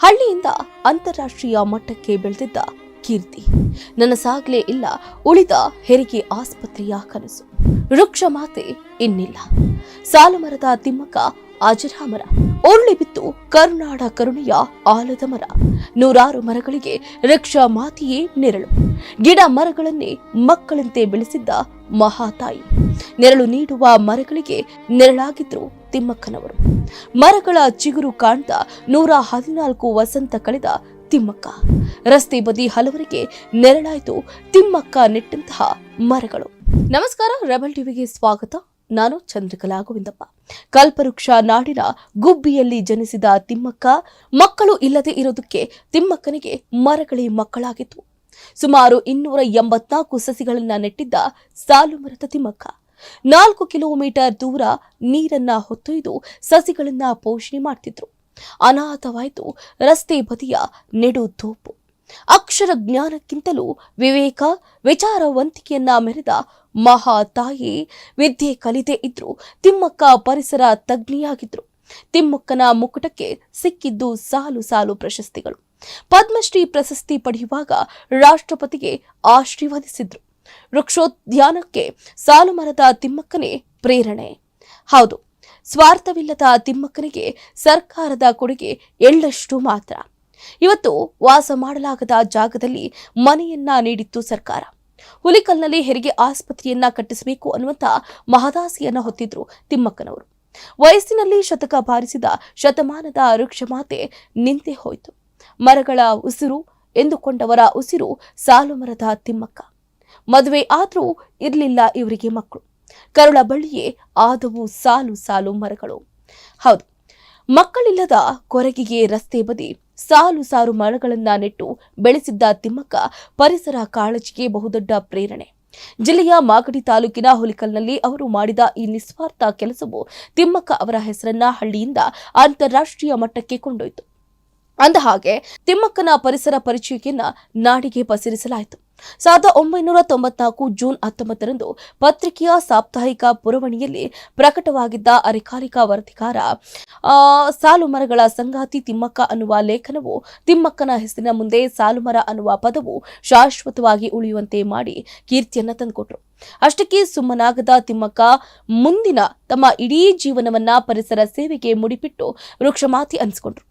ಹಳ್ಳಿಯಿಂದ ಅಂತಾರಾಷ್ಟ್ರೀಯ ಮಟ್ಟಕ್ಕೆ ಬೆಳೆದಿದ್ದ ಕೀರ್ತಿ. ನನ್ನ ಸಾಗ್ಲೇ ಇಲ್ಲ, ಉಳಿದ ಹೆರಿಗೆ ಆಸ್ಪತ್ರೆಯ ಕನಸು. ವೃಕ್ಷ ಮಾತೆ ಇನ್ನಿಲ್ಲ. ಸಾಲುಮರದ ತಿಮ್ಮಕ್ಕ ಅಜರಾಮರ ಉರುಳಿ ಬಿತ್ತು ಕರುನಾಡ ಕರುಣೆಯ ಆಲದ ಮರ. ನೂರಾರು ಮರಗಳಿಗೆ ವೃಕ್ಷ ಮಾತೆಯೇ ನೆರಳು. ಗಿಡ ಮರಗಳನ್ನೇ ಮಕ್ಕಳಂತೆ ಬೆಳೆಸಿದ್ದ ಮಹಾತಾಯಿ. ನೆರಳು ನೀಡುವ ಮರಗಳಿಗೆ ನೆರಳಾಗಿದ್ರು ತಿಮ್ಮಕ್ಕನವರು. ಮರಗಳ ಚಿಗುರು ಕಾಣ್ತಾ ನೂರ ಹದಿನಾಲ್ಕು ವಸಂತ ಕಳೆದ ತಿಮ್ಮಕ್ಕ. ರಸ್ತೆ ಬದಿ ಹಲವರಿಗೆ ನೆರಳಾಯಿತು ತಿಮ್ಮಕ್ಕ ನೆಟ್ಟಂತಹ ಮರಗಳು. ನಮಸ್ಕಾರ, ರೆಬಲ್ ಟಿವಿಗೆ ಸ್ವಾಗತ. ನಾನು ಚಂದ್ರಕಲಾ ಗೋವಿಂದಪ್ಪ. ಕಲ್ಪವೃಕ್ಷ ನಾಡಿನ ಗುಬ್ಬಿಯಲ್ಲಿ ಜನಿಸಿದ ತಿಮ್ಮಕ್ಕ, ಮಕ್ಕಳು ಇಲ್ಲದೆ ಇರೋದಕ್ಕೆ ತಿಮ್ಮಕ್ಕನಿಗೆ ಮರಗಳೇ ಮಕ್ಕಳಾಗಿತ್ತು. ಸುಮಾರು ಇನ್ನೂರ ಎಂಬತ್ನಾಲ್ಕು ಸಸಿಗಳನ್ನ ನೆಟ್ಟಿದ್ದ ಸಾಲು ಮರದ ತಿಮ್ಮಕ್ಕ. ನಾಲ್ಕು ಕಿಲೋಮೀಟರ್ ದೂರ ನೀರನ್ನ ಹೊತ್ತೊಯ್ದು ಸಸಿಗಳನ್ನ ಪೋಷಣೆ ಮಾಡ್ತಿದ್ರು. ಅನಾಥವಾಯಿತು ರಸ್ತೆ ಬದಿಯ ನೆಡು ತೋಪು. ಅಕ್ಷರ ಜ್ಞಾನಕ್ಕಿಂತಲೂ ವಿವೇಕ, ವಿಚಾರವಂತಿಕೆಯನ್ನ ಮೆರೆದ ಮಹಾ ತಾಯಿ ವಿದ್ಯೆ ಕಲಿತೆ ಇದ್ರು. ತಿಮ್ಮಕ್ಕ ಪರಿಸರ ತಜ್ಞಿಯಾಗಿದ್ರು. ತಿಮ್ಮಕ್ಕನ ಮುಕುಟಕ್ಕೆ ಸಿಕ್ಕಿದ್ದು ಸಾಲು ಸಾಲು ಪ್ರಶಸ್ತಿಗಳು. ಪದ್ಮಶ್ರೀ ಪ್ರಶಸ್ತಿ ಪಡೆಯುವಾಗ ರಾಷ್ಟ್ರಪತಿಗೆ ಆಶೀರ್ವದಿಸಿದ್ರು. ವೃಕ್ಷೋದ್ಯಾನಕ್ಕೆ ಸಾಲು ಮರದ ತಿಮ್ಮಕ್ಕನೇ ಪ್ರೇರಣೆ. ಹೌದು, ಸ್ವಾರ್ಥವಿಲ್ಲದ ತಿಮ್ಮಕ್ಕನಿಗೆ ಸರ್ಕಾರದ ಕೊಡುಗೆ ಎಳ್ಳಷ್ಟು ಮಾತ್ರ. ಇವತ್ತು ವಾಸ ಮಾಡಲಾಗದ ಜಾಗದಲ್ಲಿ ಮನೆಯನ್ನ ನೀಡಿತ್ತು ಸರ್ಕಾರ. ಹುಲಿಕಲ್ನಲ್ಲಿ ಹೆರಿಗೆ ಆಸ್ಪತ್ರೆಯನ್ನ ಕಟ್ಟಿಸಬೇಕು ಅನ್ನುವಂತ ಮಹದಾಸಿಯನ್ನ ಹೊತ್ತಿದ್ರು ತಿಮ್ಮಕ್ಕನವರು. ವಯಸ್ಸಿನಲ್ಲಿ ಶತಕ ಬಾರಿಸಿದ ಶತಮಾನದ ವೃಕ್ಷಮಾತೆ ನಿಂತೆ ಹೋಯಿತು. ಮರಗಳ ಉಸಿರು, ಎಂದುಕೊಂಡವರ ಉಸಿರು ಸಾಲು ಮರದ ತಿಮ್ಮಕ್ಕ. ಮದುವೆ ಆದರೂ ಇರಲಿಲ್ಲ ಇವರಿಗೆ ಮಕ್ಕಳು. ಕರುಳ ಬಳಿಯೇ ಆದವು ಸಾಲು ಸಾಲು ಮರಗಳು. ಹೌದು, ಮಕ್ಕಳಿಲ್ಲದ ಕೊರಗಿಗೆ ರಸ್ತೆ ಬದಿ ಸಾಲು ಸಾಲು ಮರಗಳನ್ನ ನೆಟ್ಟು ಬೆಳೆಸಿದ್ದ ತಿಮ್ಮಕ್ಕ ಪರಿಸರ ಕಾಳಜಿಗೆ ಬಹುದೊಡ್ಡ ಪ್ರೇರಣೆ. ಜಿಲ್ಲೆಯ ಮಾಗಡಿ ತಾಲೂಕಿನ ಹುಲಿಕಲ್ನಲ್ಲಿ ಅವರು ಮಾಡಿದ ಈ ನಿಸ್ವಾರ್ಥ ಕೆಲಸವು ತಿಮ್ಮಕ್ಕ ಅವರ ಹೆಸರನ್ನ ಹಳ್ಳಿಯಿಂದ ಅಂತಾರಾಷ್ಟ್ರೀಯ ಮಟ್ಟಕ್ಕೆ ಕೊಂಡೊಯ್ತು. ಅಂದಹಾಗೆ, ತಿಮ್ಮಕ್ಕನ ಪರಿಸರ ಪರಿಚಯಕ್ಕೆನ್ನ ನಾಡಿಗೆ ಪಸರಿಸಲಾಯಿತು. ಸಾವಿರದ ಒಂಬೈನೂರ ತೊಂಬತ್ನಾಲ್ಕು ಜೂನ್ ಹತ್ತೊಂಬತ್ತರಂದು ಪತ್ರಿಕೆಯ ಸಾಪ್ತಾಹಿಕ ಪುರವಣಿಯಲ್ಲಿ ಪ್ರಕಟವಾಗಿದ್ದ ಅಧಿಕಾರಿಕ ವರದಿಗಾರ ಸಾಲು ಮರಗಳ ಸಂಗಾತಿ ತಿಮ್ಮಕ್ಕ ಅನ್ನುವ ಲೇಖನವು ತಿಮ್ಮಕ್ಕನ ಹೆಸರಿನ ಮುಂದೆ ಸಾಲುಮರ ಅನ್ನುವ ಪದವು ಶಾಶ್ವತವಾಗಿ ಉಳಿಯುವಂತೆ ಮಾಡಿ ಕೀರ್ತಿಯನ್ನ ತಂದುಕೊಟ್ರು. ಅಷ್ಟಕ್ಕೆ ಸುಮ್ಮನಾಗದ ತಿಮ್ಮಕ್ಕ ಮುಂದಿನ ತಮ್ಮ ಇಡೀ ಜೀವನವನ್ನ ಪರಿಸರ ಸೇವೆಗೆ ಮುಡಿಪಿಟ್ಟು ವೃಕ್ಷಮಾತಿ ಅನಿಸಿಕೊಂಡ್ರು.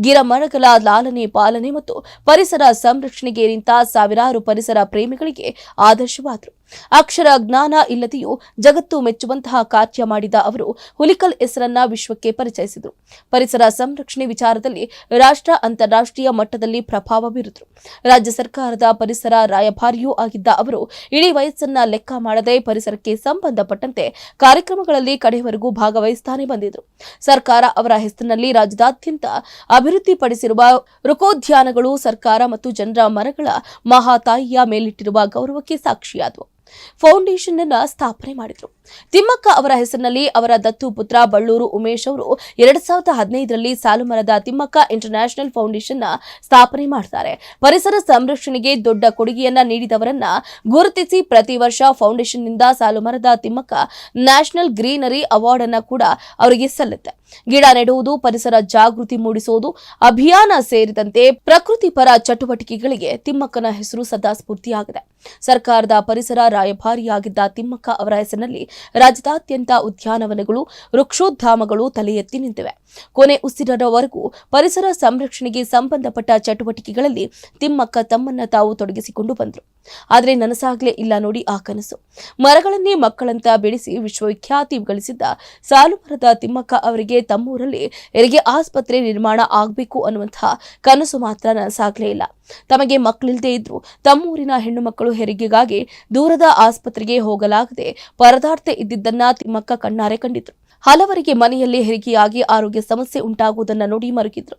ಗಿರ ಮರಗಳ ಲಾಲನೆ ಪಾಲನೆ ಮತ್ತು ಪರಿಸರ ಸಂರಕ್ಷಣೆಗೆ ನಿಂತ ಸಾವಿರಾರು ಪರಿಸರ ಪ್ರೇಮಿಗಳಿಗೆ ಆದರ್ಶವಾದರು. ಅಕ್ಷರ ಜ್ಞಾನ ಇಲ್ಲದೆಯೂ ಜಗತ್ತು ಮೆಚ್ಚುವಂತಹ ಕಾರ್ಯ ಮಾಡಿದ ಅವರು ಹುಲಿಕಲ್ ಹೆಸರನ್ನ ವಿಶ್ವಕ್ಕೆ ಪರಿಚಯಿಸಿದರು. ಪರಿಸರ ಸಂರಕ್ಷಣೆ ವಿಚಾರದಲ್ಲಿ ರಾಷ್ಟ್ರ ಅಂತಾರಾಷ್ಟ್ರೀಯ ಮಟ್ಟದಲ್ಲಿ ಪ್ರಭಾವ ಬೀರಿದರು. ರಾಜ್ಯ ಸರ್ಕಾರದ ಪರಿಸರ ರಾಯಭಾರಿಯೂ ಆಗಿದ್ದ ಅವರು ಇಡೀ ವಯಸ್ಸನ್ನ ಲೆಕ್ಕ ಮಾಡದೆ ಪರಿಸರಕ್ಕೆ ಸಂಬಂಧಪಟ್ಟಂತೆ ಕಾರ್ಯಕ್ರಮಗಳಲ್ಲಿ ಕಡೆಯವರೆಗೂ ಭಾಗವಹಿಸುತ್ತಾನೆ ಬಂದಿದ್ರು. ಸರ್ಕಾರ ಅವರ ಹೆಸರಿನಲ್ಲಿ ರಾಜ್ಯದಾದ್ಯಂತ ಅಭಿವೃದ್ಧಿಪಡಿಸಿರುವ ವೃಕೋದ್ಯಾನಗಳು ಸರ್ಕಾರ ಮತ್ತು ಜನರ ಮರಗಳ ಮಹಾತಾಯಿಯ ಮೇಲಿಟ್ಟಿರುವ ಗೌರವಕ್ಕೆ ಸಾಕ್ಷಿಯಾದವು. ಫೌಂಡೇಶನ್ ಸ್ಥಾಪನೆ ಮಾಡಿದ್ರು. ತಿಮ್ಮಕ್ಕ ಅವರ ಹೆಸರಿನಲ್ಲಿ ಅವರ ದತ್ತು ಪುತ್ರ ಬಳ್ಳೂರು ಉಮೇಶ್ ಅವರು ಎರಡ್ ಸಾವಿರದ ಹದಿನೈದರಲ್ಲಿ ಸಾಲುಮರದ ತಿಮ್ಮಕ್ಕ ಇಂಟರ್ನ್ಯಾಷನಲ್ ಫೌಂಡೇಶನ್ ಸ್ಥಾಪನೆ ಮಾಡ್ತಾರೆ. ಪರಿಸರ ಸಂರಕ್ಷಣೆಗೆ ದೊಡ್ಡ ಕೊಡುಗೆಯನ್ನ ನೀಡಿದವರನ್ನ ಗುರುತಿಸಿ ಪ್ರತಿ ವರ್ಷ ಫೌಂಡೇಶನ್ನಿಂದ ಸಾಲುಮರದ ತಿಮ್ಮಕ್ಕ ನ್ಯಾಷನಲ್ ಗ್ರೀನರಿ ಅವಾರ್ಡ್ ಅನ್ನ ಕೂಡ ಅವರಿಗೆ ಸಲ್ಲುತ್ತೆ. ಗಿಡ ನೆಡುವುದು, ಪರಿಸರ ಜಾಗೃತಿ ಮೂಡಿಸುವುದು, ಅಭಿಯಾನ ಸೇರಿದಂತೆ ಪ್ರಕೃತಿ ಪರ ಚಟುವಟಿಕೆಗಳಿಗೆ ತಿಮ್ಮಕ್ಕನ ಹೆಸರು ಸದಾ ಸ್ಫೂರ್ತಿಯಾಗಿದೆ. ಸರ್ಕಾರದ ಪರಿಸರ ರಾಯಭಾರಿಯಾಗಿದ್ದ ತಿಮ್ಮಕ್ಕ ಅವರ ಹೆಸರಿನಲ್ಲಿ ರಾಜ್ಯದಾದ್ಯಂತ ಉದ್ಯಾನವನಗಳು ವೃಕ್ಷೋದ್ಧಾಮಗಳು ತಲೆ ಎತ್ತಿ ನಿಂತಿವೆ. ಕೊನೆ ಉಸಿರವರೆಗೂ ಪರಿಸರ ಸಂರಕ್ಷಣೆಗೆ ಸಂಬಂಧಪಟ್ಟ ಚಟುವಟಿಕೆಗಳಲ್ಲಿ ತಿಮ್ಮಕ್ಕ ತಮ್ಮನ್ನ ತಾವು ತೊಡಗಿಸಿಕೊಂಡು ಬಂದರು. ಆದರೆ ನನಸಾಗಲೇ ಇಲ್ಲ ನೋಡಿ ಆ ಕನಸು. ಮರಗಳನ್ನೇ ಮಕ್ಕಳಂತ ಬೆಳೆಸಿ ವಿಶ್ವವಿಖ್ಯಾತಿ ಗಳಿಸಿದ್ದ ಸಾಲುಮರದ ತಿಮ್ಮಕ್ಕ ಅವರಿಗೆ ತಮ್ಮೂರಲ್ಲಿ ಹೆರಿಗೆ ಆಸ್ಪತ್ರೆ ನಿರ್ಮಾಣ ಆಗಬೇಕು ಅನ್ನುವಂತಹ ಕನಸು ಮಾತ್ರ ನನಸಾಗ್ಲೇ ಇಲ್ಲ. ತಮಗೆ ಮಕ್ಕಳಿಲ್ಲದೆ ಇದ್ರು ತಮ್ಮೂರಿನ ಹೆಣ್ಣು ಮಕ್ಕಳು ಹೆರಿಗೆಗಾಗಿ ದೂರದ ಆಸ್ಪತ್ರೆಗೆ ಹೋಗಲಾಗದೆ ಪರದಾರ್ಥ ಇದ್ದಿದ್ದನ್ನ ತಿಮ್ಮಕ್ಕ ಕಣ್ಣಾರೆ ಕಂಡಿದ್ರು. ಹಲವರಿಗೆ ಮನೆಯಲ್ಲಿ ಹೆರಿಗೆಯಾಗಿ ಆರೋಗ್ಯ ಸಮಸ್ಯೆ ಉಂಟಾಗುವುದನ್ನ ನೋಡಿ ಮರುಗಿದ್ರು.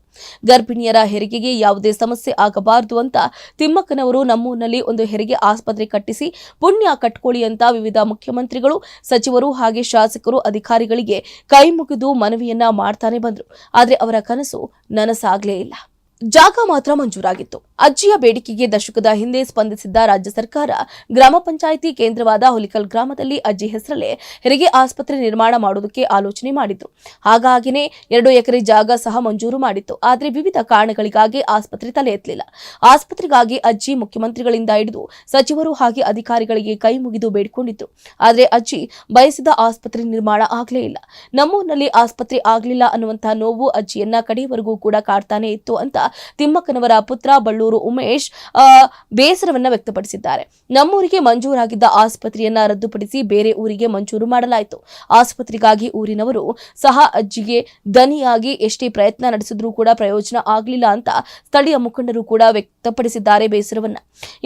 ಗರ್ಭಿಣಿಯರ ಹೆರಿಗೆಗೆ ಯಾವುದೇ ಸಮಸ್ಯೆ ಆಗಬಾರದು ಅಂತ ತಿಮ್ಮಕ್ಕನವರು ನಮ್ಮೂರಿನಲ್ಲಿ ಒಂದು ಹೆರಿಗೆ ಆಸ್ಪತ್ರೆ ಕಟ್ಟಿಸಿ ಪುಣ್ಯ ಕಟ್ಕೊಳ್ಳಿ ಅಂತ ವಿವಿಧ ಮುಖ್ಯಮಂತ್ರಿಗಳು, ಸಚಿವರು ಹಾಗೆ ಶಾಸಕರು, ಅಧಿಕಾರಿಗಳಿಗೆ ಕೈ ಮುಗಿದು ಮನವಿಯನ್ನ ಮಾಡ್ತಾನೆ ಬಂದರು. ಆದರೆ ಅವರ ಕನಸು ನನಸಾಗಲೇ ಇಲ್ಲ. ಜಾಗ ಮಾತ್ರ ಮಂಜೂರಾಗಿತ್ತು. ಅಜ್ಜಿಯ ಬೇಡಿಕೆಗೆ ದಶಕದ ಹಿಂದೆ ಸ್ಪಂದಿಸಿದ್ದ ರಾಜ್ಯ ಸರ್ಕಾರ ಗ್ರಾಮ ಪಂಚಾಯಿತಿ ಕೇಂದ್ರವಾದ ಹುಲಿಕಲ್ ಗ್ರಾಮದಲ್ಲಿ ಅಜ್ಜಿ ಹೆಸರಲ್ಲೇ ಹೆರಿಗೆ ಆಸ್ಪತ್ರೆ ನಿರ್ಮಾಣ ಮಾಡುವುದಕ್ಕೆ ಆಲೋಚನೆ ಮಾಡಿದ್ರು. ಹಾಗಾಗಿನೇ ಎರಡು ಎಕರೆ ಜಾಗ ಸಹ ಮಂಜೂರು ಮಾಡಿತ್ತು. ಆದರೆ ವಿವಿಧ ಕಾರಣಗಳಿಗಾಗಿ ಆಸ್ಪತ್ರೆ ತಲೆ ಎತ್ತಲಿಲ್ಲ. ಆಸ್ಪತ್ರೆಗಾಗಿ ಅಜ್ಜಿ ಮುಖ್ಯಮಂತ್ರಿಗಳಿಂದ ಹಿಡಿದು ಸಚಿವರು ಹಾಗೆ ಅಧಿಕಾರಿಗಳಿಗೆ ಕೈ ಮುಗಿದು ಬೇಡಿಕೊಂಡಿದ್ರು. ಆದರೆ ಅಜ್ಜಿ ಬಯಸಿದ ಆಸ್ಪತ್ರೆ ನಿರ್ಮಾಣ ಆಗಲೇ ಇಲ್ಲ. ನಮ್ಮೂರಿನಲ್ಲಿ ಆಸ್ಪತ್ರೆ ಆಗಲಿಲ್ಲ ಅನ್ನುವಂತಹ ನೋವು ಅಜ್ಜಿಯನ್ನ ಕಡೆಯವರೆಗೂ ಕೂಡ ಕಾಡ್ತಾನೆ ಇತ್ತು ಅಂತ ತಿಮ್ಮಕ್ಕನವರ ಪುತ್ರ ಬಳ್ಳೂರು ಉಮೇಶ್ ಬೇಸರವನ್ನು ವ್ಯಕ್ತಪಡಿಸಿದ್ದಾರೆ. ನಮ್ಮೂರಿಗೆ ಮಂಜೂರಾಗಿದ್ದ ಆಸ್ಪತ್ರೆಯನ್ನ ರದ್ದುಪಡಿಸಿ ಬೇರೆ ಊರಿಗೆ ಮಂಜೂರು ಮಾಡಲಾಯಿತು. ಆಸ್ಪತ್ರೆಗಾಗಿ ಊರಿನವರು ಸಹ ಅಜ್ಜಿಗೆ ದನಿಯಾಗಿ ಎಷ್ಟೇ ಪ್ರಯತ್ನ ನಡೆಸಿದ್ರೂ ಕೂಡ ಪ್ರಯೋಜನ ಆಗಲಿಲ್ಲ ಅಂತ ಸ್ಥಳೀಯ ಮುಖಂಡರು ಕೂಡ ವ್ಯಕ್ತಪಡಿಸಿದ್ದಾರೆ ಬೇಸರವನ್ನ.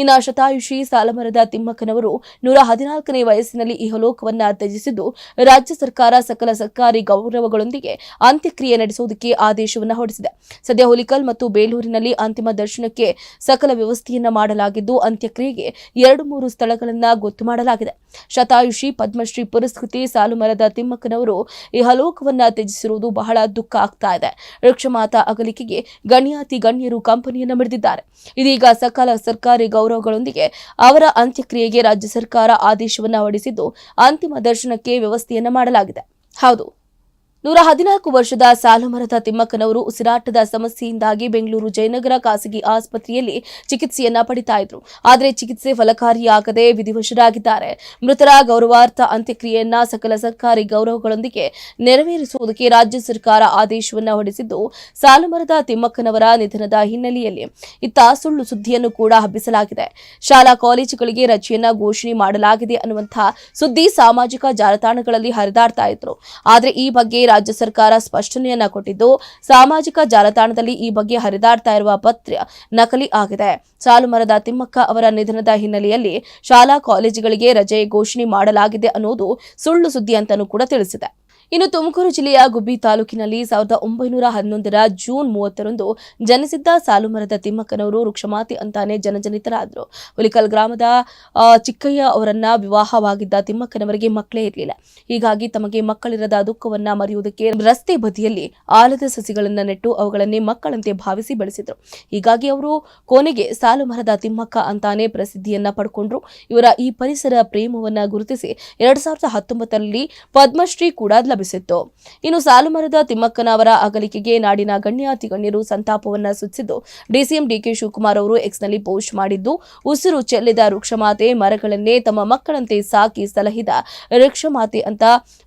ಇನ್ನು ಶತಾಯುಷಿ ಸಾಲಮರದ ತಿಮ್ಮಕ್ಕನವರು ನೂರ ಹದಿನಾಲ್ಕನೇ ವಯಸ್ಸಿನಲ್ಲಿ ಇಹಲೋಕವನ್ನ ತ್ಯಜಿಸಿದ್ದು, ರಾಜ್ಯ ಸರ್ಕಾರ ಸಕಲ ಸರ್ಕಾರಿ ಗೌರವಗಳೊಂದಿಗೆ ಅಂತ್ಯಕ್ರಿಯೆ ನಡೆಸುವುದಕ್ಕೆ ಆದೇಶವನ್ನ ಹೊರಡಿಸಿದೆ. ಸದ್ಯ ಹುಲಿಕಲ್ ಮತ್ತು ಬೇಲೂರಿನಲ್ಲಿ ಅಂತಿಮ ದರ್ಶನಕ್ಕೆ ಸಕಲ ವ್ಯವಸ್ಥೆಯನ್ನ ಮಾಡಲಾಗಿದ್ದು, ಅಂತ್ಯಕ್ರಿಯೆಗೆ ಎರಡು ಮೂರು ಸ್ಥಳಗಳನ್ನು ಗೊತ್ತು ಮಾಡಲಾಗಿದೆ. ಶತಾಯುಷಿ ಪದ್ಮಶ್ರೀ ಪುರಸ್ಕೃತಿ ಸಾಲುಮರದ ತಿಮ್ಮಕ್ಕನವರು ಈ ಹಲೋಕವನ್ನು ತ್ಯಜಿಸಿರುವುದು ಬಹಳ ದುಃಖ ಆಗ್ತಾ ಇದೆ. ವೃಕ್ಷಮಾತಾ ಅಗಲಿಕೆಗೆ ಗಣ್ಯಾತಿ ಗಣ್ಯರು ಕಂಪನಿಯನ್ನು ಮಿಡಿದಿದ್ದಾರೆ. ಇದೀಗ ಸಕಲ ಸರ್ಕಾರಿ ಗೌರವಗಳೊಂದಿಗೆ ಅವರ ಅಂತ್ಯಕ್ರಿಯೆಗೆ ರಾಜ್ಯ ಸರ್ಕಾರ ಆದೇಶವನ್ನು ಹೊರಡಿಸಿದ್ದು, ಅಂತಿಮ ದರ್ಶನಕ್ಕೆ ವ್ಯವಸ್ಥೆಯನ್ನು ಮಾಡಲಾಗಿದೆ. ಹೌದು. ನೂರ ಹದಿನಾಲ್ಕು ವರ್ಷದ ಸಾಲುಮರದ ತಿಮ್ಮಕ್ಕನವರು ಉಸಿರಾಟದ ಸಮಸ್ಯೆಯಿಂದಾಗಿ ಬೆಂಗಳೂರು ಜಯನಗರ ಖಾಸಗಿ ಆಸ್ಪತ್ರೆಯಲ್ಲಿ ಚಿಕಿತ್ಸೆಯನ್ನ ಪಡಿತಾ ಇದ್ರು. ಆದರೆ ಚಿಕಿತ್ಸೆ ಫಲಕಾರಿಯಾಗದೆ ವಿಧಿವಶರಾಗಿದ್ದಾರೆ. ಮೃತರ ಗೌರವಾರ್ಥ ಅಂತ್ಯಕ್ರಿಯೆಯನ್ನ ಸಕಲ ಸರ್ಕಾರಿ ಗೌರವಗಳೊಂದಿಗೆ ನೆರವೇರಿಸುವುದಕ್ಕೆ ರಾಜ್ಯ ಸರ್ಕಾರ ಆದೇಶವನ್ನ ಹೊರಡಿಸಿದ್ದು ಸಾಲುಮರದ ತಿಮ್ಮಕ್ಕನವರ ನಿಧನದ ಹಿನ್ನೆಲೆಯಲ್ಲಿ. ಇತ್ತ ಸುಳ್ಳು ಸುದ್ದಿಯನ್ನು ಕೂಡ ಹಬ್ಬಿಸಲಾಗಿದೆ. ಶಾಲಾ ಕಾಲೇಜುಗಳಿಗೆ ರಜೆಯನ್ನ ಘೋಷಣೆ ಮಾಡಲಾಗಿದೆ ಅನ್ನುವಂತಹ ಸುದ್ದಿ ಸಾಮಾಜಿಕ ಜಾಲತಾಣಗಳಲ್ಲಿ ಹರಿದಾಡ್ತಾ ಇದ್ರು. ಆದರೆ ಈ ಬಗ್ಗೆ ರಾಜ್ಯ ಸರ್ಕಾರ ಸ್ಪಷ್ಟನೆಯನ್ನ ಕೊಟ್ಟಿದ್ದು, ಸಾಮಾಜಿಕ ಜಾಲತಾಣದಲ್ಲಿ ಈ ಬಗ್ಗೆ ಹರಿದಾಡ್ತಾ ಇರುವ ಪತ್ರ ನಕಲಿ ಆಗಿದೆ. ಸಾಲುಮರದ ತಿಮ್ಮಕ್ಕ ಅವರ ನಿಧನದ ಹಿನ್ನೆಲೆಯಲ್ಲಿ ಶಾಲಾ ಕಾಲೇಜುಗಳಿಗೆ ರಜೆ ಘೋಷಣೆ ಮಾಡಲಾಗಿದೆ ಅನ್ನೋದು ಸುಳ್ಳು ಸುದ್ದಿ ಅಂತಾನೂ ಕೂಡ ತಿಳಿಸಿದೆ. ಇನ್ನು ತುಮಕೂರು ಜಿಲ್ಲೆಯ ಗುಬ್ಬಿ ತಾಲೂಕಿನಲ್ಲಿ ಸಾವಿರದ ಒಂಬೈನೂರ ಹನ್ನೊಂದರ ಜೂನ್ ಮೂವತ್ತರಂದು ಜನಿಸಿದ್ದ ಸಾಲುಮರದ ತಿಮ್ಮಕ್ಕನವರು ವೃಕ್ಷಮಾತೆ ಅಂತಾನೆ ಜನಜನಿತರಾದರು. ಹುಲಿಕಲ್ ಗ್ರಾಮದ ಚಿಕ್ಕಯ್ಯ ಅವರನ್ನ ವಿವಾಹವಾಗಿದ್ದ ತಿಮ್ಮಕ್ಕನವರಿಗೆ ಮಕ್ಕಳೇ ಇರಲಿಲ್ಲ. ಹೀಗಾಗಿ ತಮಗೆ ಮಕ್ಕಳಿರದ ದುಃಖವನ್ನ ಮರೆಯುವುದಕ್ಕೆ ರಸ್ತೆ ಬದಿಯಲ್ಲಿ ಆಲದ ಸಸಿಗಳನ್ನ ನೆಟ್ಟು ಅವುಗಳನ್ನೇ ಮಕ್ಕಳಂತೆ ಭಾವಿಸಿ ಬೆಳೆಸಿದ್ರು. ಹೀಗಾಗಿ ಅವರು ಕೊನೆಗೆ ಸಾಲುಮರದ ತಿಮ್ಮಕ್ಕ ಅಂತಾನೆ ಪ್ರಸಿದ್ಧಿಯನ್ನ ಪಡ್ಕೊಂಡ್ರು. ಇವರ ಈ ಪರಿಸರ ಪ್ರೇಮವನ್ನ ಗುರುತಿಸಿ ಎರಡ್ ಸಾವಿರದ ಹತ್ತೊಂಬತ್ತರಲ್ಲಿ ಪದ್ಮಶ್ರೀ ಕೂಡ ಇನ್ನು ಸಾಲುಮರದ ತಿಮ್ಮಕ್ಕನ ಅವರ ಅಗಲಿಕೆಗೆ ನಾಡಿನ ಗಣ್ಯಾತಿ ಗಣ್ಯರು ಸಂತಾಪವನ್ನ ಸೂಚಿಸಿದ್ದು, ಡಿಸಿಎಂ ಡಿಕೆ ಶಿವಕುಮಾರ್ ಅವರು ಎಕ್ಸ್ನಲ್ಲಿ ಪೋಸ್ಟ್ ಮಾಡಿದ್ದು, ಉಸಿರು ಚೆಲ್ಲಿದ ವೃಕ್ಷಮಾತೆ ಮರಗಳನ್ನೇ ತಮ್ಮ ಮಕ್ಕಳಂತೆ ಸಾಕಿ ಸಲಹಿದ ವೃಕ್ಷಮಾತೆ ಅಂತ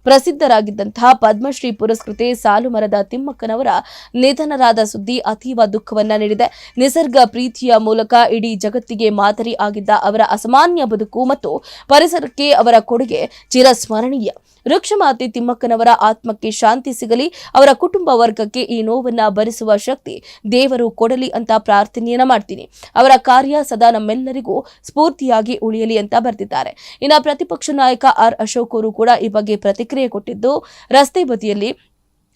ಪ್ರಸಿದ್ಧರಾಗಿದ್ದಂತಹ ಪದ್ಮಶ್ರೀ ಪುರಸ್ಕೃತೆ ಸಾಲುಮರದ ತಿಮ್ಮಕ್ಕನವರ ನಿಧನರಾದ ಸುದ್ದಿ ಅತೀವ ದುಃಖವನ್ನ ನೀಡಿದೆ. ನಿಸರ್ಗ ಪ್ರೀತಿಯ ಮೂಲಕ ಇಡೀ ಜಗತ್ತಿಗೆ ಮಾದರಿ ಆಗಿದ್ದ ಅವರ ಅಸಾಮಾನ್ಯ ಬದುಕು ಮತ್ತು ಪರಿಸರಕ್ಕೆ ಅವರ ಕೊಡುಗೆ ಚಿರಸ್ಮರಣೀಯ. ವೃಕ್ಷಮಾತೆ ತಿಮ್ಮಕ್ಕನವರ ಆತ್ಮಕ್ಕೆ ಶಾಂತಿ ಸಿಗಲಿ, ಅವರ ಕುಟುಂಬ ವರ್ಗಕ್ಕೆ ಈ ನೋವನ್ನ ಭರಿಸುವ ಶಕ್ತಿ ದೇವರು ಕೊಡಲಿ ಅಂತ ಪ್ರಾರ್ಥನೆಯನ್ನ ಮಾಡ್ತೀನಿ. ಅವರ ಕಾರ್ಯ ಸದಾ ನಮ್ಮೆಲ್ಲರಿಗೂ ಸ್ಫೂರ್ತಿಯಾಗಿ ಉಳಿಯಲಿ ಅಂತ ಬರೆದಿದ್ದಾರೆ. ಇನ್ನು ಪ್ರತಿಪಕ್ಷ ನಾಯಕ ಆರ್ ಅಶೋಕ್ ಅವರು ಕೂಡ ಈ ಬಗ್ಗೆ ಪ್ರತಿಕ್ರಿಯೆ ಕೊಟ್ಟಿದ್ದು, ರಸ್ತೆ ಬದಿಯಲ್ಲಿ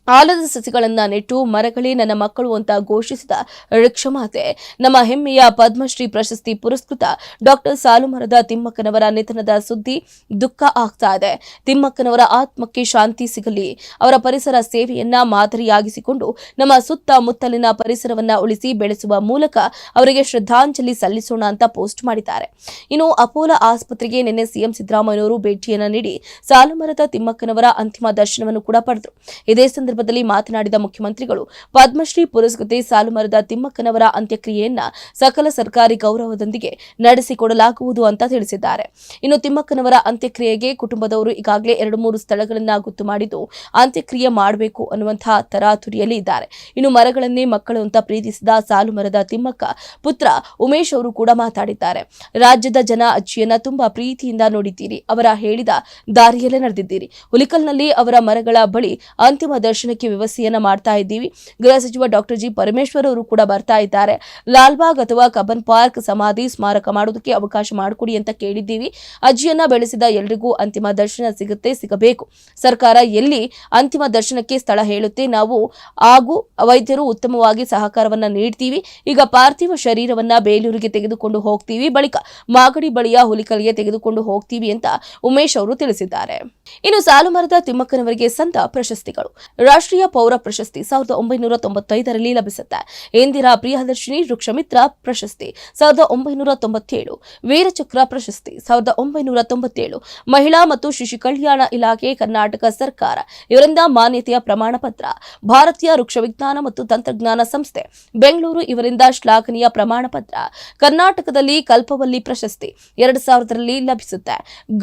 ಆಲದ ಸಸಿಗಳನ್ನ ನೆಟ್ಟು ಮರಗಳೇ ನನ್ನ ಮಕ್ಕಳು ಅಂತ ಘೋಷಿಸಿದ ವೃಕ್ಷಮಾತೆ ನಮ್ಮ ಹೆಮ್ಮೆಯ ಪದ್ಮಶ್ರೀ ಪ್ರಶಸ್ತಿ ಪುರಸ್ಕೃತ ಡಾಕ್ಟರ್ ಸಾಲುಮರದ ತಿಮ್ಮಕ್ಕನವರ ನಿಧನದ ಸುದ್ದಿ ದುಃಖ ಆಗ್ತಾ ಇದೆ. ತಿಮ್ಮಕ್ಕನವರ ಆತ್ಮಕ್ಕೆ ಶಾಂತಿ ಸಿಗಲಿ. ಅವರ ಪರಿಸರ ಸೇವೆಯನ್ನ ಮಾದರಿಯಾಗಿಸಿಕೊಂಡು ನಮ್ಮ ಸುತ್ತಮುತ್ತಲಿನ ಪರಿಸರವನ್ನ ಉಳಿಸಿ ಬೆಳೆಸುವ ಮೂಲಕ ಅವರಿಗೆ ಶ್ರದ್ಧಾಂಜಲಿ ಸಲ್ಲಿಸೋಣ ಅಂತ ಪೋಸ್ಟ್ ಮಾಡಿದ್ದಾರೆ. ಇನ್ನು ಅಪೋಲೋ ಆಸ್ಪತ್ರೆಗೆ ನಿನ್ನೆ ಸಿಎಂ ಸಿದ್ದರಾಮಯ್ಯನವರು ಭೇಟಿಯನ್ನ ನೀಡಿ ಸಾಲುಮರದ ತಿಮ್ಮಕ್ಕನವರ ಅಂತಿಮ ದರ್ಶನವನ್ನು ಕೂಡ ಪಡೆದರು. ಇದೇ ಸಂದರ್ಭದಲ್ಲಿ ಮಾತನಾಡಿದ ಮುಖ್ಯಮಂತ್ರಿಗಳು, ಪದ್ಮಶ್ರೀ ಪುರಸ್ಕೃತಿ ಸಾಲುಮರದ ತಿಮ್ಮಕ್ಕನವರ ಅಂತ್ಯಕ್ರಿಯೆಯನ್ನ ಸಕಲ ಸರ್ಕಾರಿ ಗೌರವದೊಂದಿಗೆ ನಡೆಸಿಕೊಡಲಾಗುವುದು ಅಂತ ತಿಳಿಸಿದ್ದಾರೆ. ಇನ್ನು ತಿಮ್ಮಕ್ಕನವರ ಅಂತ್ಯಕ್ರಿಯೆಗೆ ಕುಟುಂಬದವರು ಈಗಾಗಲೇ ಎರಡು ಮೂರು ಸ್ಥಳಗಳನ್ನ ಗೊತ್ತು ಮಾಡಿದ್ದು ಅಂತ್ಯಕ್ರಿಯೆ ಮಾಡಬೇಕು ಅನ್ನುವಂತಹ ತರಾತುರಿಯಲ್ಲಿ ಇದ್ದಾರೆ. ಇನ್ನು ಮರಗಳನ್ನೇ ಮಕ್ಕಳು ಅಂತ ಪ್ರೀತಿಸಿದ ಸಾಲುಮರದ ತಿಮ್ಮಕ್ಕ ಪುತ್ರ ಉಮೇಶ್ ಅವರು ಕೂಡ ಮಾತಾಡಿದ್ದಾರೆ. ರಾಜ್ಯದ ಜನ ಅಜ್ಜಿಯನ್ನ ತುಂಬಾ ಪ್ರೀತಿಯಿಂದ ನೋಡಿದ್ದೀರಿ, ಅವರ ಹೇಳಿದ ದಾರಿಯಲ್ಲೇ ನಡೆದಿದ್ದೀರಿ. ಹುಲಿಕಲ್ನಲ್ಲಿ ಅವರ ಮರಗಳ ಬಳಿ ಅಂತಿಮ ದರ್ಶನಕ್ಕೆ ವ್ಯವಸ್ಥೆಯನ್ನ ಮಾಡ್ತಾ ಇದ್ದೀವಿ. ಗೃಹ ಸಚಿವ ಡಾಕ್ಟರ್ ಜಿ ಪರಮೇಶ್ವರ್ ಅವರು ಕೂಡ ಬರ್ತಾ ಇದ್ದಾರೆ. ಲಾಲ್ಬಾಗ್ ಅಥವಾ ಕಬ್ಬನ್ ಪಾರ್ಕ್ ಸಮಾಧಿ ಸ್ಮಾರಕ ಮಾಡೋದಕ್ಕೆ ಅವಕಾಶ ಮಾಡಿಕೊಡಿ ಅಂತ ಕೇಳಿದ್ದೀವಿ. ಅಜ್ಜಿಯನ್ನ ಬೆಳೆಸಿದ ಎಲ್ರಿಗೂ ಅಂತಿಮ ದರ್ಶನ ಸಿಗುತ್ತೆ, ಸಿಗಬೇಕು. ಸರ್ಕಾರ ಎಲ್ಲಿ ಅಂತಿಮ ದರ್ಶನಕ್ಕೆ ಸ್ಥಳ ಹೇಳುತ್ತೆ, ನಾವು ಹಾಗೂ ವೈದ್ಯರು ಉತ್ತಮವಾಗಿ ಸಹಕಾರವನ್ನ ನೀಡ್ತೀವಿ. ಈಗ ಪಾರ್ಥಿವ ಶರೀರವನ್ನ ಬೇಲೂರಿಗೆ ತೆಗೆದುಕೊಂಡು ಹೋಗ್ತೀವಿ. ಬಳಿಕ ಮಾಗಡಿ ಬಳಿಯ ಹುಲಿಕಲ್ಗೆ ತೆಗೆದುಕೊಂಡು ಹೋಗ್ತೀವಿ ಅಂತ ಉಮೇಶ್ ಅವರು ತಿಳಿಸಿದ್ದಾರೆ. ಇನ್ನು ಸಾಲುಮರದ ತಿಮ್ಮಕ್ಕನವರಿಗೆ ಸಂತ ಪ್ರಶಸ್ತಿಗಳು. ರಾಷ್ಟ್ರೀಯ ಪೌರ ಪ್ರಶಸ್ತಿ ಸಾವಿರದ ಒಂಬೈನೂರ ತೊಂಬತ್ತೈದರಲ್ಲಿ ಲಭಿಸುತ್ತೆ. ಇಂದಿರಾ ಪ್ರಿಯದರ್ಶಿನಿ, ವೃಕ್ಷಮಿತ್ರ ಪ್ರಶಸ್ತಿ ಸಾವಿರದ ಒಂಬೈನೂರ ತೊಂಬತ್ತೇಳು. ವೀರಚಕ್ರ ಪ್ರಶಸ್ತಿ ಸಾವಿರದ ಒಂಬೈನೂರ ತೊಂಬತ್ತೇಳು. ಮಹಿಳಾ ಮತ್ತು ಶಿಶು ಕಲ್ಯಾಣ ಇಲಾಖೆ, ಕರ್ನಾಟಕ ಸರ್ಕಾರ ಇವರಿಂದ ಮಾನ್ಯತೆಯ ಪ್ರಮಾಣ ಪತ್ರ ಭಾರತೀಯ ವೃಕ್ಷ ವಿಜ್ಞಾನ ಮತ್ತು ತಂತ್ರಜ್ಞಾನ ಸಂಸ್ಥೆ, ಬೆಂಗಳೂರು ಇವರಿಂದ ಶ್ಲಾಘನೀಯ ಪ್ರಮಾಣ ಪತ್ರ ಕರ್ನಾಟಕದಲ್ಲಿ ಕಲ್ಪವಲ್ಲಿ ಪ್ರಶಸ್ತಿ ಎರಡು ಸಾವಿರದಲ್ಲಿ ಲಭಿಸುತ್ತೆ.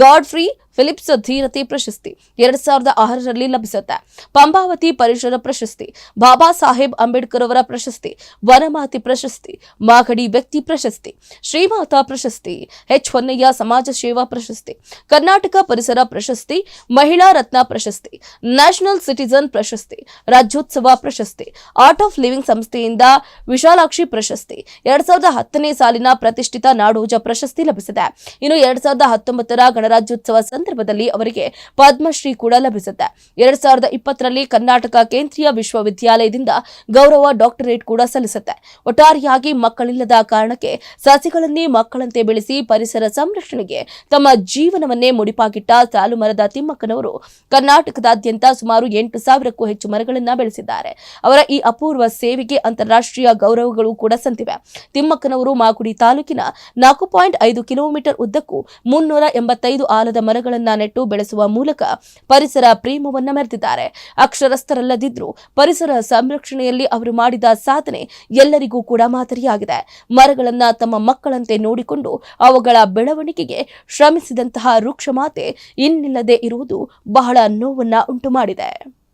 ಗಾಡ್ ಫ್ರೀ ಫಿಲಿಪ್ಸ್ ಧೀರತೆ ಪ್ರಶಸ್ತಿ ಎರಡ್ ಸಾವಿರದ ಆರರಲ್ಲಿ ಲಭಿಸುತ್ತೆ. ಪಂಬಾವತಿ ಪರಿಸರ ಪ್ರಶಸ್ತಿ, ಬಾಬಾ ಸಾಹೇಬ್ ಅಂಬೇಡ್ಕರ್ ಅವರ ಪ್ರಶಸ್ತಿ, ವನಮಾತಿ ಪ್ರಶಸ್ತಿ, ಮಾಗಡಿ ವ್ಯಕ್ತಿ ಪ್ರಶಸ್ತಿ, ಶ್ರೀಮಾತಾ ಪ್ರಶಸ್ತಿ, ಎಚ್ ಹೊನ್ನಯ್ಯ ಸಮಾಜ ಸೇವಾ ಪ್ರಶಸ್ತಿ, ಕರ್ನಾಟಕ ಪರಿಸರ ಪ್ರಶಸ್ತಿ, ಮಹಿಳಾ ರತ್ನ ಪ್ರಶಸ್ತಿ, ನ್ಯಾಷನಲ್ ಸಿಟಿಜನ್ ಪ್ರಶಸ್ತಿ, ರಾಜ್ಯೋತ್ಸವ ಪ್ರಶಸ್ತಿ, ಆರ್ಟ್ ಆಫ್ ಲಿವಿಂಗ್ ಸಂಸ್ಥೆಯಿಂದ ವಿಶಾಲಾಕ್ಷಿ ಪ್ರಶಸ್ತಿ, ಎರಡ್ ಸಾವಿರದ ಹತ್ತನೇ ಸಾಲಿನ ಪ್ರತಿಷ್ಠಿತ ನಾಡೋಜ ಪ್ರಶಸ್ತಿ ಲಭಿಸಿದೆ. ಇನ್ನು ಎರಡ್ ಸಾವಿರದ ಹತ್ತೊಂಬತ್ತರ ಗಣರಾಜ್ಯೋತ್ಸವ ಸಂದರ್ಭದಲ್ಲಿ ಅವರಿಗೆ ಪದ್ಮಶ್ರೀ ಕೂಡ ಲಭಿಸುತ್ತೆ. ಎರಡ್ ಸಾವಿರದ ಇಪ್ಪತ್ತರಲ್ಲಿ ಕರ್ನಾಟಕ ಕೇಂದ್ರೀಯ ವಿಶ್ವವಿದ್ಯಾಲಯದಿಂದ ಗೌರವ ಡಾಕ್ಟರೇಟ್ ಕೂಡ ಸಲ್ಲಿಸುತ್ತೆ. ಒಟ್ಟಾರೆಯಾಗಿ ಮಕ್ಕಳಿಲ್ಲದ ಕಾರಣಕ್ಕೆ ಸಸಿಗಳನ್ನೇ ಮಕ್ಕಳಂತೆ ಬೆಳೆಸಿ ಪರಿಸರ ಸಂರಕ್ಷಣೆಗೆ ತಮ್ಮ ಜೀವನವನ್ನೇ ಮುಡಿಪಾಗಿಟ್ಟ ಸಾಲು ಮರದ ತಿಮ್ಮಕ್ಕನವರು ಕರ್ನಾಟಕದಾದ್ಯಂತ ಸುಮಾರು ಎಂಟು ಸಾವಿರಕ್ಕೂ ಹೆಚ್ಚು ಮರಗಳನ್ನ ಬೆಳೆಸಿದ್ದಾರೆ. ಅವರ ಈ ಅಪೂರ್ವ ಸೇವೆಗೆ ಅಂತಾರಾಷ್ಟ್ರೀಯ ಗೌರವಗಳು ಕೂಡ ಸಂತಿವೆ. ತಿಮ್ಮಕ್ಕನವರು ಮಾಗುಡಿ ತಾಲೂಕಿನ ನಾಲ್ಕು ಪಾಯಿಂಟ್ ಐದು ಕಿಲೋಮೀಟರ್ ಉದ್ದಕ್ಕೂ ಮುನ್ನೂರ ಎಂಬತ್ತೈದು ಆಲದ ಮರಗಳನ್ನ ನೆಟ್ಟು ಬೆಳೆಸುವ ಮೂಲಕ ಪರಿಸರ ಪ್ರೇಮವನ್ನ ಮೆರೆದಿದ್ದಾರೆ. ಅಕ್ಷರಸ್ಥರಲ್ಲದಿದ್ರೂ ಪರಿಸರ ಸಂರಕ್ಷಣೆಯಲ್ಲಿ ಅವರು ಮಾಡಿದ ಸಾಧನೆ ಎಲ್ಲರಿಗೂ ಕೂಡ ಮಾದರಿಯಾಗಿದೆ. ಮರಗಳನ್ನ ತಮ್ಮ ಮಕ್ಕಳಂತೆ ನೋಡಿಕೊಂಡು ಅವುಗಳ ಬೆಳವಣಿಗೆಗೆ ಶ್ರಮಿಸಿದಂತಹ ವೃಕ್ಷ ಮಾತೆ ಇನ್ನಿಲ್ಲದೆ ಇರುವುದು ಬಹಳ ನೋವನ್ನ ಉಂಟು ಮಾಡಿದೆ